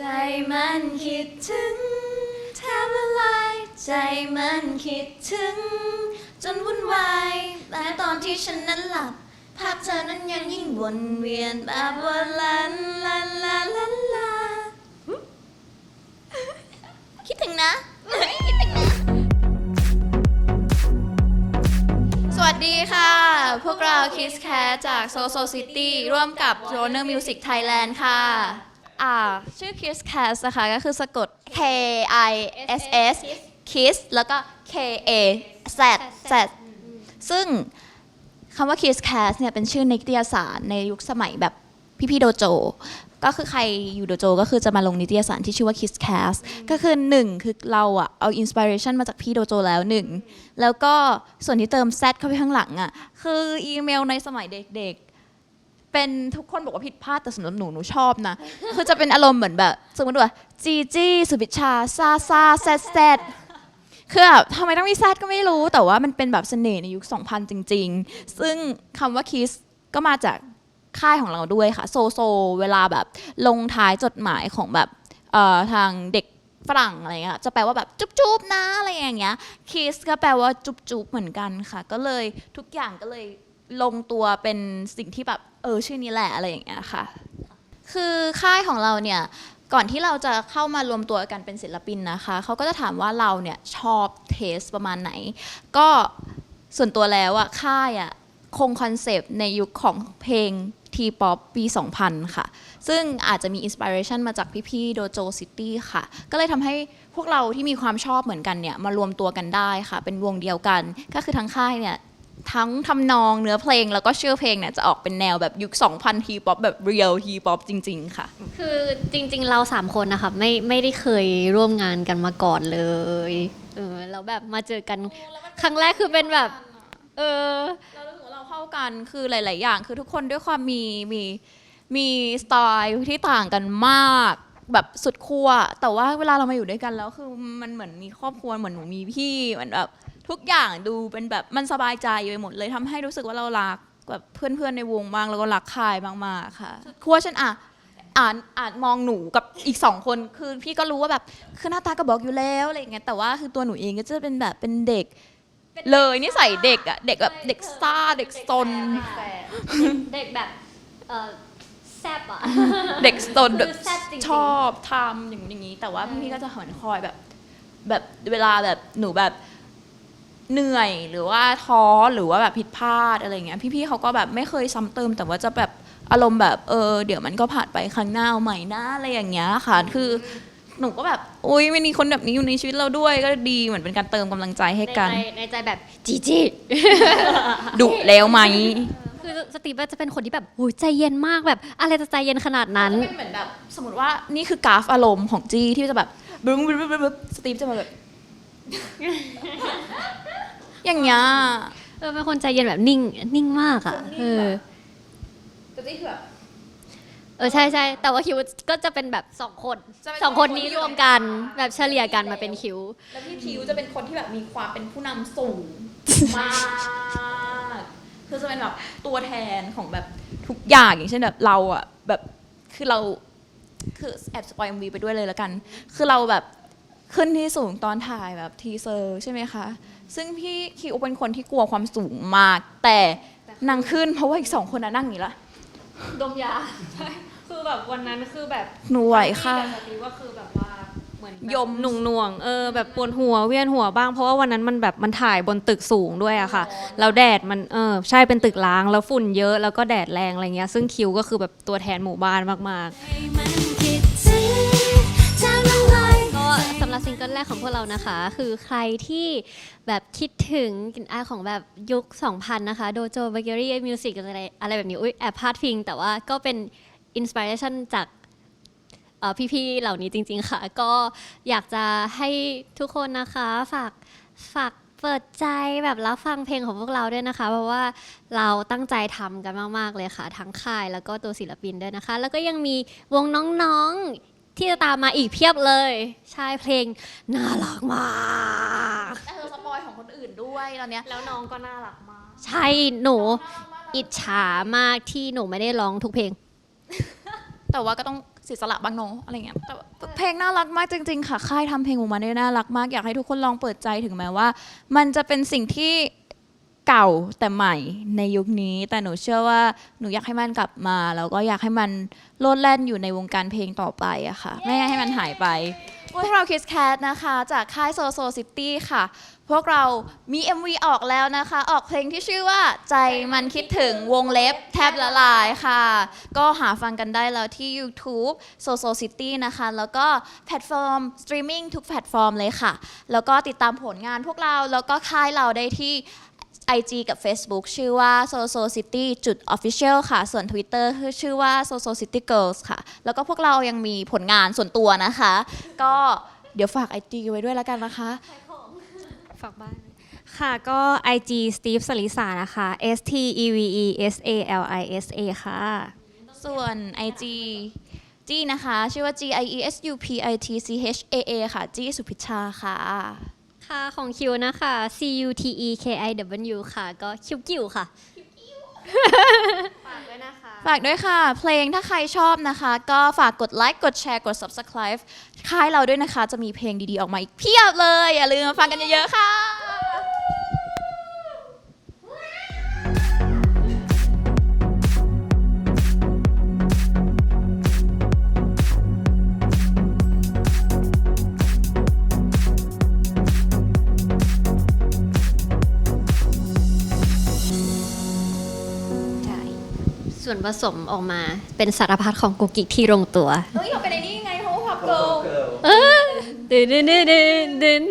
ใจมันคิดถึงแทบละลายใจมันคิดถึง จนวุ่นวายแต่ตอนที่ฉันนั้นหลับ ภาพเธอนั้นยังยิ่งวนเวียนแบบว่าลันลันลาลันลาคิดถึงนะ คิดถึงนะ สวัสดีค่ะ พวกเรา Kiss Cat จาก Soso City ร่วมกับ Roner Music Thailand ค่ะ อ่าชื่อ Kisscast นะคะก็คือสะกด K I S S Kiss แล้วก็ K A Z Z ซึ่งคำว่า Kisscast เนี่ยเป็นชื่อนิตยสารในยุคสมัยแบบพี่ๆโดโจ ก็คือใครอยู่โดโจ ก็คือจะมาลงนิตยสารที่ชื่อว่า Kiss Cast ก็คือหนึ่งคือเราอะเอาอินสปิเรชันมาจากพี่โดโจแล้วหนึ่งแล้วก็ส่วนที่เติม Z เข้าไปข้างหลังอะคืออีเมลในสมัยเด็กๆ เป็นทุกคนบอกว่าผิดพลาดแต่สำหรับหนูหนูชอบนะ คือจะเป็นอารมณ์เหมือนแบบสมมติว่าจีจี้สุบิชาซาซาแซดแซดคือแบบทำไมต้องมีแซดก็ไม่รู้แต่ว่ามันเป็นแบบเสน่ห์ในยุค 2000 จริง ๆ ซึ่งคำว่าคิสก็มาจากค่ายของเราด้วยค่ะ โซโซ เวลาแบบลงท้ายจดหมายของแบบเอ่อทางเด็กฝรั่งอะไรเงี้ยจะแปลว่าแบบจุ๊บๆนะอะไรอย่างเงี้ยคิสก็แปลว่าจุ๊บๆเหมือนกันค่ะ ก็เลยทุกอย่างก็เลย ลงตัวเป็นสิ่งที่แบบเออชื่อนี้แหละอะไรอย่างเงี้ยค่ะ คือค่ายของเราเนี่ยก่อนที่เราจะเข้ามารวมตัวกันเป็นศิลปินนะคะ เขาก็จะถามว่าเราเนี่ยชอบเทสประมาณไหน ก็ส่วนตัวแล้วอะค่ายอะคงคอนเซปต์ในยุคของเพลงทีป๊อปปี 2000 ค่ะ ซึ่งอาจจะมีอินสปิเรชันมาจากพี่ๆโดโจซิตี้ค่ะ ก็เลยทำให้พวกเราที่มีความชอบเหมือนกันเนี่ย มารวมตัวกันได้ค่ะ เป็นวงเดียวกัน ก็คือทั้งค่ายเนี่ย ทั้งทำนองเนื้อเพลงแล้วก็ชื่อเพลงเนี่ยจะออกเป็นแนวแบบยุค 2000 ทีป๊อปแบบเรียลทีป๊อปจริง ๆ ค่ะ คือจริงๆเราสามคนนะคะไม่ไม่ได้เคยร่วมงานกันมาก่อนเลยเออแล้วแบบมาเจอกันครั้งแรกคือเป็นแบบ เออเรารู้สึกว่าเราเข้ากันคือหลาย ๆ อย่าง คือทุกคนด้วยความมีมีมีสไตล์ที่ต่างกันมากแบบสุดขั้วแต่ว่าเวลาเรามาอยู่ด้วยกันแล้วคือมันเหมือนมีครอบครัวเหมือนหนูมีพี่เหมือนแบบ ทุกอย่างดูเป็นแบบมันสบายใจไปหมดเลยทำให้รู้สึกว่าเรารักแบบเพื่อนๆในวงมากแล้วก็รักค่ายมากๆค่ะขั้วฉันอะอ่านอ่านมองหนูกับอีกสองคนคือพี่ก็รู้ว่าแบบคือหน้าตาก็บอกอยู่แล้วอะไรอย่างเงี้ยแต่ว่าคือตัวหนูเองก็จะเป็นแบบเป็นเด็ก เลยนิสัยเด็กอะเด็กแบบเด็กซ่าเด็กซน เด็กแบบเออแซบอะ เด็กซนแบบคือแซ่บจริงๆชอบทำอย่างอย่างนี้ แต่ว่าพี่ๆก็จะเหมือนคอยแบบ แบบเวลาแบบหนูแบบ เหนื่อยหรือว่าท้อหรือว่าแบบผิดพลาดอะไรเงี้ยพี่ๆเขาก็แบบไม่เคยซ้ำเติม แต่ว่าจะแบบอารมณ์แบบเออเดี๋ยวมันก็ผ่านไปครั้งหน้าเอาใหม่นะอะไรอย่างเงี้ยค่ะคือหนูก็แบบอุ้ยไม่มีคนแบบนี้อยู่ในชีวิตเราด้วยก็ดีเหมือนเป็นการเติมกำลังใจให้ในกันใจในใจแบบจีจีดุแล้วไหม คือสตีฟจะเป็นคนที่แบบโอ้ยใจเย็นมากแบบ อะไรจะใจเย็นขนาดนั้นจะเป็นเหมือนแบบสมมติว่านี่คือกราฟอารมณ์ของจีที่จะแบบบึ้งบึ้งบึ้งบึ้งสตีฟจะมาแบบ อย่างเงี้ยเออเป็นคนใจเย็นแบบนิ่ง นิ่งมากอะเออแต่จีคือแบบ เออใช่ใช่แต่ว่าคิวก็จะเป็นแบบสองคนจะเป็นสองคนนี้สองคนที่รวมกันอยู่ใน แบบเฉลี่ยกันมาเป็นคิว แล้วพี่ทิวจะเป็นคนที่แบบมีความเป็นผู้นำสูงมากคือจะเป็นแบบตัวแทนของแบบทุกอย่างอย่างเช่นแบบเราอะแบบคือเราคือแอบสปอยล์มีไปด้วยเลยแล้วกัน คือเราแบบ ขึ้นที่สูงตอนถ่ายแบบทีเซอร์ใช่ไหมคะ ซึ่งพี่คิวเป็นคนที่กลัวความสูงมาก แต่นางขึ้นเพราะว่าอีกสองคนน่ะนั่งอย่างนี้ละดมยาคือแบบวันนั้นคือแบบหนูไหวค่ะพี่กับสตีฟก็คือแบบว่าเหมือนแบบยมหนุ่งหน่วงๆเออแบบปวดหัวเวียนหัวบ้างเพราะว่าวันนั้นมันแบบมันถ่ายบนตึกสูงด้วยอะค่ะแล้วแดดมันเออใช่เป็นตึกล้างแล้วฝุ่นเยอะแล้วก็แดดแรงอะไรเงี้ยซึ่งคิวก็คือแบบตัวแทนหมู่บ้านมากๆ รับซิงเกิลแรกของพวกเรานะคะ คือใครที่แบบคิดถึงกลิ่นอายของแบบยุค 2000 นะคะโดโจเบเกอรี่มิวสิกอะไรอะไรแบบนี้อุ้ยแอบพลาดพิง แต่ว่าก็เป็นอินสปิเรชันจากพี่ๆเหล่านี้จริง ๆ ค่ะ ก็อยากจะให้ทุกคนนะคะฝากฝากเปิดใจแบบรับฟังเพลงของพวกเราด้วยนะคะ เพราะว่าเราตั้งใจทำกันมาก ๆ เลยค่ะ ทั้งค่ายแล้วก็ตัวศิลปินด้วยนะคะ แล้วก็ยังมีวงน้องๆ ที่จะตามมาอีกเพียบเลย ใช่เพลงน่ารักมาก แต่เธอสปอยของคนอื่นด้วยตอนเนี้ยแล้วน้องก็น่ารักมากใช่หนูอิจฉามากที่หนูไม่ได้ร้องทุกเพลง แต่ว่าก็ต้องศิสระบางโนอะไรเงี้ยแต่ว่าเพลงน่ารักมากจริง ๆ ค่ะค่ายทำเพลงออกมาได้น่ารักมากอยากให้ทุกคนลองเปิดใจถึงแม้ว่า มันจะเป็นสิ่งที่ เก่าแต่ใหม่ในยุคนี้ แต่หนูเชื่อว่าหนูอยากให้มันกลับมา แล้วก็อยากให้มันโลดแล่นอยู่ในวงการเพลงต่อไปอะค่ะ ไม่ให้มันหายไปพวกเรา Kiss Cat นะคะจากค่าย So So City ค่ะ พวกเรามี MV ออกแล้วนะคะ ออกเพลงที่ชื่อว่าใจมันคิดถึงวงเล็บแทบละลายค่ะ ก็หาฟังกันได้แล้วที่ YouTube So So City นะคะ แล้วก็แพลตฟอร์มสตรีมมิ่งทุกแพลตฟอร์มเลยค่ะ แล้วก็ติดตามผลงานพวกเราแล้วก็ค่ายเราได้ที่ IG กับ Facebook ชื่อว่า Soso City จุด Official ค่ะ ส่วน Twitter คือชื่อว่า Soso City Girls ค่ะ แล้วก็พวกเรายังมีผลงานส่วนตัวนะคะ ก็เดี๋ยวฝาก IG ไว้ด้วยแล้วกันนะคะ ฝากบ้าน ค่ะก็ IG Steve สลิสานะคะ S T E V E S A L I S A ค่ะ ส่วน IG จีนะคะ ชื่อว่า G I E S U P I T C H A A ค่ะ จีสุพิชชาค่ะ ค่ะของคิวนะคะ C U T E K I W ค่ะ ก็คิวกิวค่ะฝากด้วยค่ะ เพลงถ้าใครชอบนะคะ ก็ฝากกดไลค์ กดแชร์ กด Subscribe ค่ายเราด้วยนะคะ จะมีเพลงดีๆ ออกมาอีกเพียบเลย อย่าลืมมาฟังกันเยอะๆ ค่ะ ส่วนผสมออกมาเป็นสารพัดของกุกกิกที่ลงตัว เฮ้ยเราเป็นไอ้นี่ไงเพราะว่าพับเกิล เออดึนดึนดึนดึน